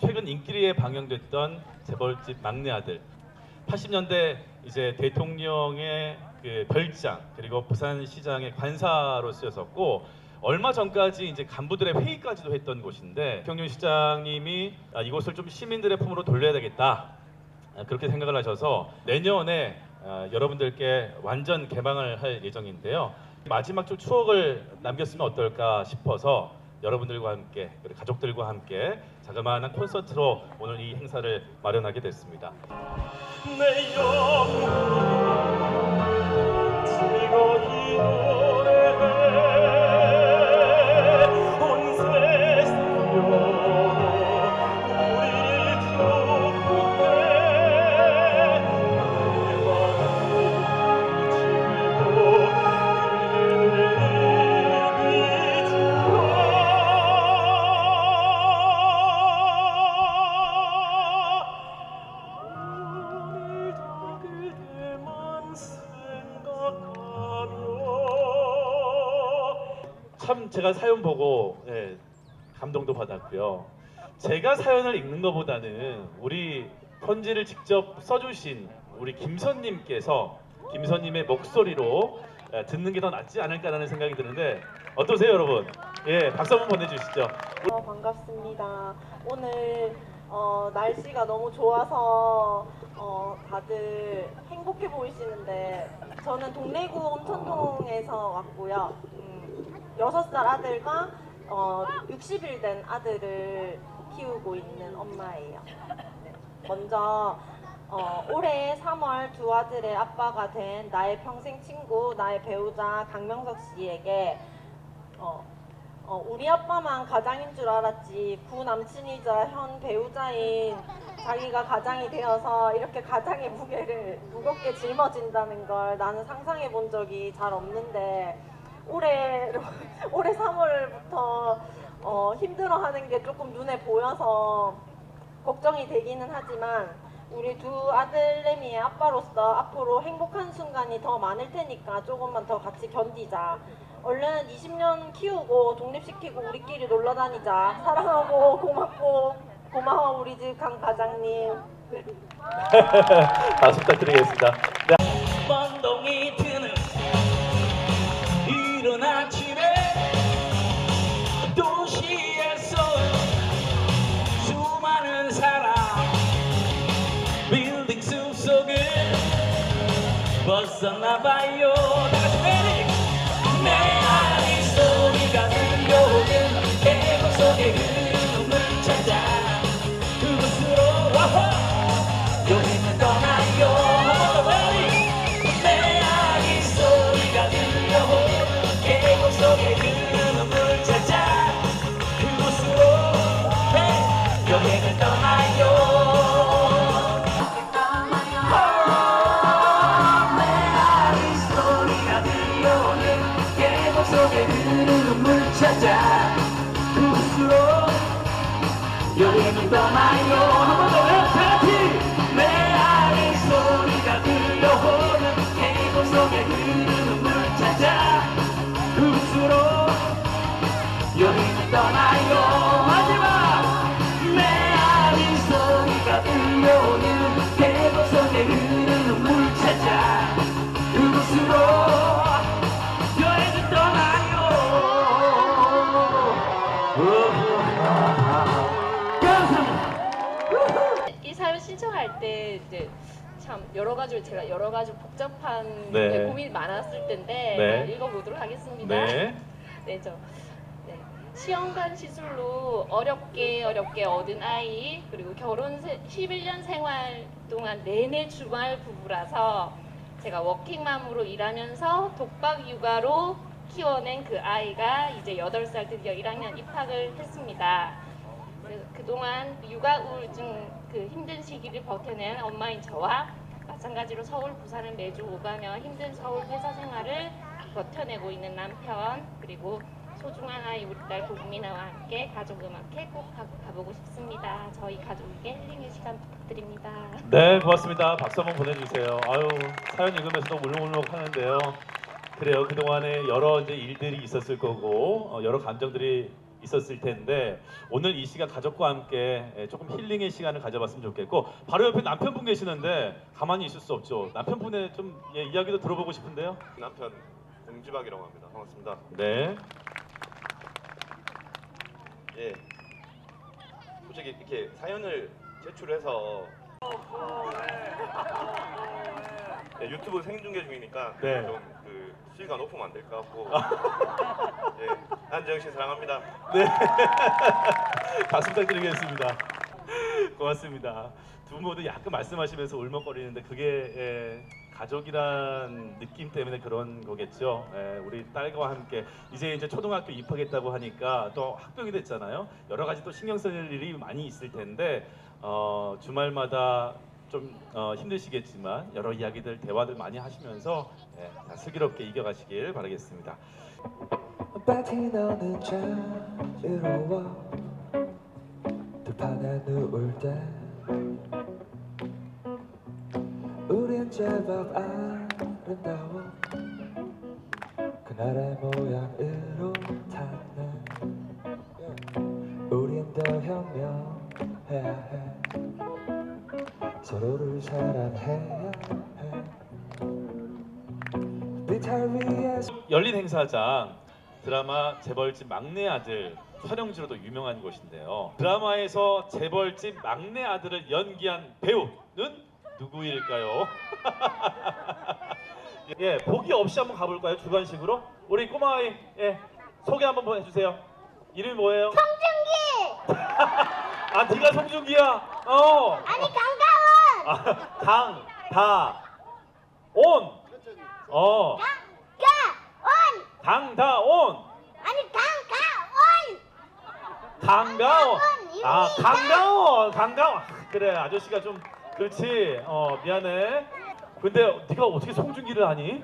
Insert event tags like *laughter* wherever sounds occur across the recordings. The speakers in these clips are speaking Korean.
최근 인기리에 방영됐던 재벌집 막내 아들. 80년대 이제 대통령의 그 별장 그리고 부산시장의 관사로 쓰였었고 얼마 전까지 이제 간부들의 회의까지도 했던 곳인데 평균 시장님이 아, 이곳을 좀 시민들의 품으로 돌려야 되겠다. 아, 그렇게 생각을 하셔서 내년에 아, 여러분들께 완전 개방을 할 예정인데요 마지막 좀 추억을 남겼으면 어떨까 싶어서 여러분들과 함께 그리고 가족들과 함께 자그마한 콘서트로 오늘 이 행사를 마련하게 됐습니다. 참 제가 사연 보고 예, 감동도 받았고요. 제가 사연을 읽는 것보다는 우리 편지를 직접 써주신 우리 김선님께서 김선님의 목소리로 예, 듣는 게 더 낫지 않을까라는 생각이 드는데 어떠세요, 여러분? 예, 박수 한번 보내주시죠. 어, 반갑습니다. 오늘 어, 날씨가 너무 좋아서 어, 다들 행복해 보이시는데 저는 동래구 온천동에서 왔고요. 음, 6살 아들과 어, 60일 된 아들을 키우고 있는 엄마예요. 네. 먼저 어, 올해 3월 두 아들의 아빠가 된 나의 평생 친구, 나의 배우자 강명석 씨에게 어, 어, 우리 아빠만 가장인 줄 알았지 구 남친이자 현 배우자인 자기가 가장이 되어서 이렇게 가장의 무게를 무겁게 짊어진다는 걸 나는 상상해 본 적이 잘 없는데 올해 *laughs* 올해 3월부터 어, 힘들어하는 게 조금 눈에 보여서 걱정이 되기는 하지만 우리 두 아들내미의 아빠로서 앞으로 행복한 순간이 더 많을 테니까 조금만 더 같이 견디자. 얼른 20년 키우고 독립시키고 우리끼리 놀러 다니자. 사랑하고 고맙고 고마워 우리 집 강 과장님. *laughs* 박수 부탁드리겠습니다. 네. 벗어나 신청할 때 이제 참 여러 가지 제가 여러 가지 복잡한 네. 네, 고민이 많았을 텐데 네. 어, 읽어보도록 하겠습니다. 네. *laughs* 네, 저 네. 시험관 시술로 어렵게 어렵게 얻은 아이 그리고 결혼 세, 11년 생활 동안 내내 주말 부부라서 제가 워킹맘으로 일하면서 독박 육아로 키워낸 그 아이가 이제 8살 드디어 1학년 입학을 했습니다. 그동안 육아 우울증 그 힘든 시기를 버텨낸 엄마인 저와 마찬가지로 서울 부산을 매주 오가며 힘든 서울 회사 생활을 버텨내고 있는 남편 그리고 소중한 아이 우리 딸 도구미나와 함께 가족 음악회 꼭 가, 가보고 싶습니다. 저희 가족에게 힐링의 시간 부탁드립니다. 네, 고맙습니다. 박수 한번 보내주세요. 아유, 사연 읽으면서도 울먹울먹 하는데요. 그래요. 그 동안에 여러 이제 일들이 있었을 거고, 어, 여러 감정들이 있었을 텐데, 오늘 이 시간 가족과 함께 예, 조금 힐링의 시간을 가져봤으면 좋겠고, 바로 옆에 남편분 계시는데, 가만히 있을 수 없죠. 남편분의 좀 예, 이야기도 들어보고 싶은데요. 남편 공지박이라고 합니다. 반갑습니다. 네. 예. 솔직히 이렇게 사연을 제출해서 예, 유튜브 생중계 중이니까 네. 좀그 수위가 높으면 안될것 같고 예, 안정 씨 사랑합니다. 네. *laughs* 박수 부탁드리겠습니다. 고맙습니다. 두 분 모두 약간 말씀하시면서 울먹거리는데 그게 예, 가족이란 느낌 때문에 그런 거겠죠. 예, 우리 딸과 함께 이제 이제 초등학교 입학했다고 하니까 또 학병이 됐잖아요. 여러 가지 또 신경 쓸 일이 많이 있을 텐데 어, 주말마다 좀 어, 힘드시겠지만 여러 이야기들 대화들 많이 하시면서 예, 다 슬기롭게 이겨가시길 바라겠습니다. 그날의 모양으로 탔네 우린 더 현명해야 해 서로를 사랑해야 해 비탈 위에서 열린 행사장 드라마 재벌집 막내 아들 촬영지로도 유명한 곳인데요. 드라마에서 재벌집 막내 아들을 연기한 배우는 누구일까요? *laughs* 예, 보기 없이 한번 가볼까요? 주관식으로 우리 꼬마 아이 예, 소개 한번 해주세요. 이름이 뭐예요? 송중기. *laughs* 아, 네가 송중기야. 어. 아니 강다원. 아, 강, 다, 온. 어. 강다 온. 아니 강가원 강가온. 강다원, 아 강가온. 강가온. 그래 아저씨가 좀 그렇지. 어 미안해. 근데 네가 어떻게 송중기를 하니?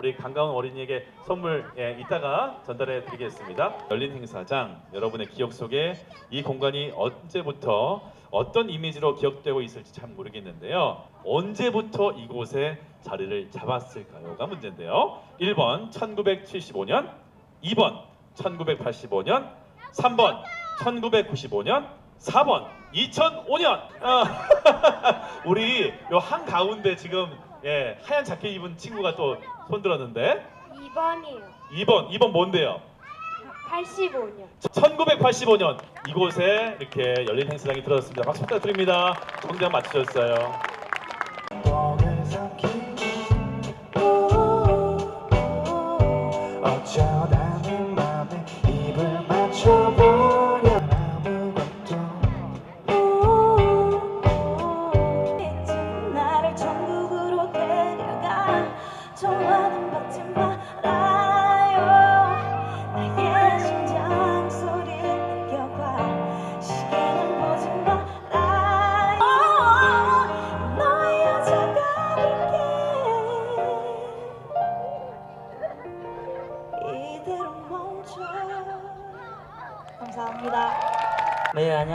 우리 강가온 어린이에게 선물 예, 이따가 전달해 드리겠습니다. 열린 행사장 여러분의 기억 속에 이 공간이 언제부터 어떤 이미지로 기억되고 있을지 참 모르겠는데요. 언제부터 이곳에 자리를 잡았을까요가 문제인데요. 1번 1975년, 2번 1985년, 3번 1995년, 4번 2005년. 아, *laughs* 우리 요한 가운데 지금 예, 하얀 자켓 입은 친구가 또 손들었는데 2번이요 2번 2번 뭔데요? 85년 1985년 이곳에 이렇게 열린 행사장이 들어섰습니다. 박수 부탁드립니다. 정답 맞추셨어요. 어쩌다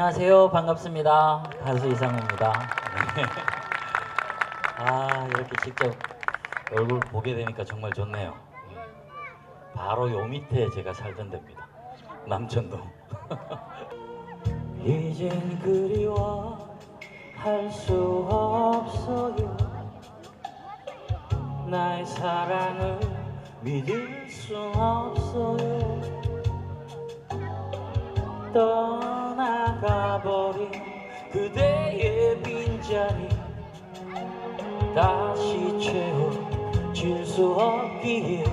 안녕하세요. 반갑습니다. 가수 이상우입니다. 네. *laughs* 아, 이렇게 직접 얼굴 보게 되니까 정말 좋네요. 바로 요 밑에 제가 살던 데입니다. 남천동. *laughs* 이젠 그리워 할 수 없어요. 나의 사랑을 믿을 수 없어요. 떠나가버린 그대의 빈자리. 다시 채워질 수 없기에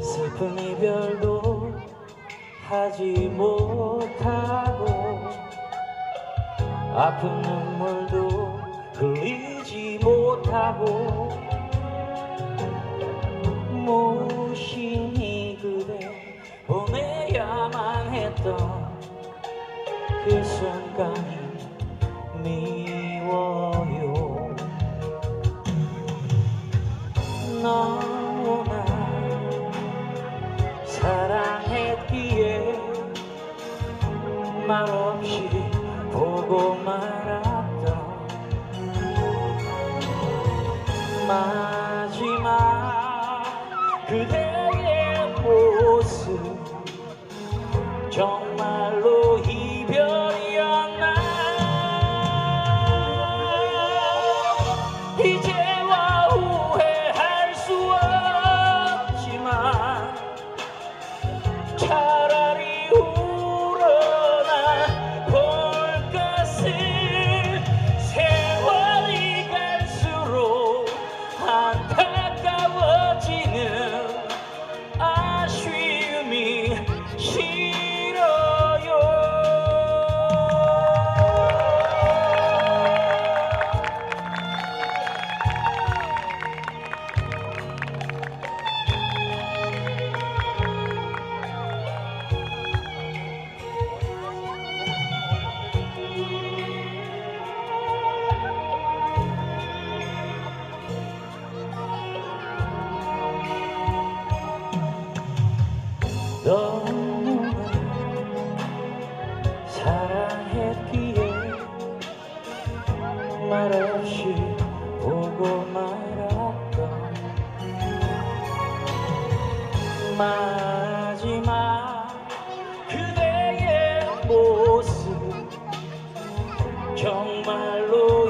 슬픈 이별도 하지 못하고 아픈 눈물도 흘리지 못하고 보니까 미워요. 너무나 사랑했기에 말없이 보고 말았던 마지막 그대의 모습 정 정말로